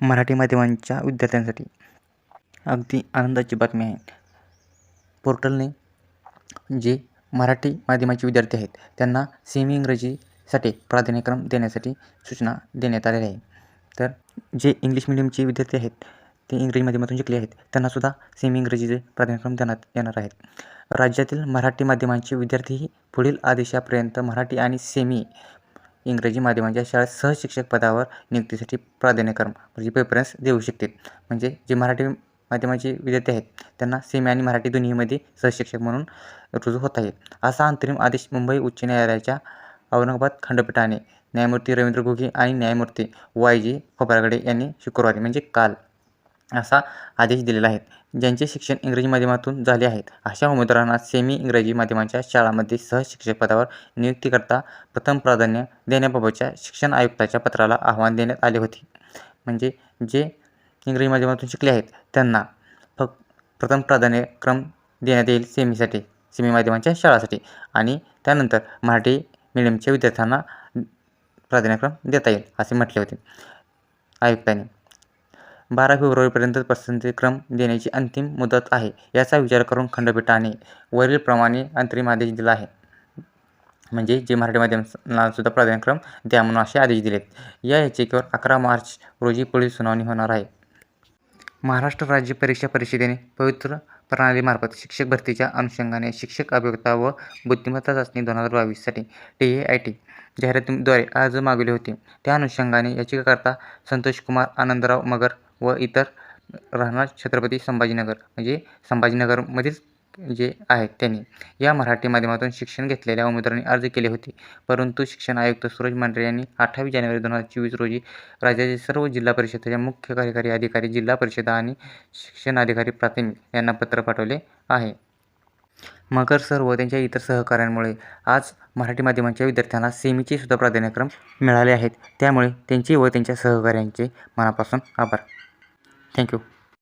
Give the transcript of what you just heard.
मराठी माध्यमांच्या विद्यार्थ्यांसाठी. अगदी आनंदाची बातमी आहे. पोर्टलने जे मराठी माध्यमाचे विद्यार्थी आहेत त्यांना सेमी इंग्रजीसाठी प्राधान्यक्रम देण्यासाठी सूचना देण्यात आलेल्या आहे तर जे इंग्लिश मिडियमचे विद्यार्थी आहेत ते इंग्रजी माध्यमातून शिकले आहेत त्यांनासुद्धा सेमी इंग्रजीचे प्राधान्यक्रम देण्यात येणार आहेत. राज्यातील मराठी माध्यमांचे विद्यार्थीही पुढील आदेशापर्यंत मराठी आणि सेमी इंग्रजी माध्यमांच्या शाळेत सहशिक्षक पदावर नियुक्तीसाठी प्राधान्यक्रम म्हणजे प्रेफरन्स देऊ शकतील. म्हणजे जे मराठी माध्यमाचे विद्यार्थी आहेत त्यांना सेमी आणि मराठी दोन्हीमध्ये सहशिक्षक म्हणून रुजू होत आहे असा अंतरिम आदेश मुंबई उच्च न्यायालयाच्या औरंगाबाद खंडपीठाने न्यायमूर्ती रवींद्र गोगी आणि न्यायमूर्ती वाय जी खोबरागडे यांनी शुक्रवारी म्हणजे काल असा आदेश दिलेला आहे. ज्यांचे शिक्षण इंग्रजी माध्यमातून झाले आहेत. अशा उमेदवारांना सेमी इंग्रजी माध्यमांच्या शाळांमध्ये सहशिक्षक पदावर नियुक्तीकरता प्रथम प्राधान्य देण्याबाबतच्या शिक्षण आयुक्ताच्या पत्राला आव्हान देण्यात आले होते. म्हणजे जे इंग्रजी माध्यमातून शिकले आहेत त्यांना फक्त प्रथम प्राधान्यक्रम देण्यात येईल सेमीसाठी सेमी माध्यमांच्या शाळासाठी आणि त्यानंतर मराठी मिडियमच्या विद्यार्थ्यांना प्राधान्यक्रम देता येईल असे म्हटले होते. आयुक्तांनी बारा फेब्रुवारीपर्यंत पसंतीक्रम देण्याची अंतिम मुदत आहे याचा विचार करून खंडपीठाने वरीलप्रमाणे अंतरिम आदेश दिला आहे. म्हणजे जे मराठी माध्यमांनासुद्धा प्राधान्यक्रम द्या म्हणून असे आदेश दिलेत. या याचिकेवर अकरा मार्च रोजी पुढील सुनावणी होणार आहे. महाराष्ट्र राज्य परीक्षा परिषदेने पवित्र प्रणालीमार्फत शिक्षक भरतीच्या अनुषंगाने शिक्षक अभियोक्ता व बुद्धिमत्ता चाचणी दोन हजार बावीससाठी टी ए आय टी जाहिरातीद्वारे अर्ज मागवले होते. त्या अनुषंगाने याचिकाकर्ता संतोषकुमार आनंदराव मगर व इतर राहणार छत्रपती संभाजीनगर. म्हणजे संभाजीनगरमध्येच जे आहेत त्यांनी. या मराठी माध्यमातून शिक्षण घेतलेल्या उमेदवारांनी अर्ज केले होते. परंतु शिक्षण आयुक्त सूरज मांढरे यांनी अठ्ठावीस जानेवारी दोन हजार चोवीस रोजी राज्याचे सर्व जिल्हा परिषदेच्या मुख्य कार्यकारी अधिकारी जिल्हा परिषद आणि शिक्षण अधिकारी प्राथमिक यांना पत्र पाठवले आहे. मगर सर व त्यांच्या इतर सहकाऱ्यांमुळे आज मराठी माध्यमांच्या विद्यार्थ्यांना सेमीचे सुद्धा प्राधान्यक्रम मिळाले आहेत. त्यामुळे त्यांचे व त्यांच्या सहकाऱ्यांचे मनापासून आभार. Thank you.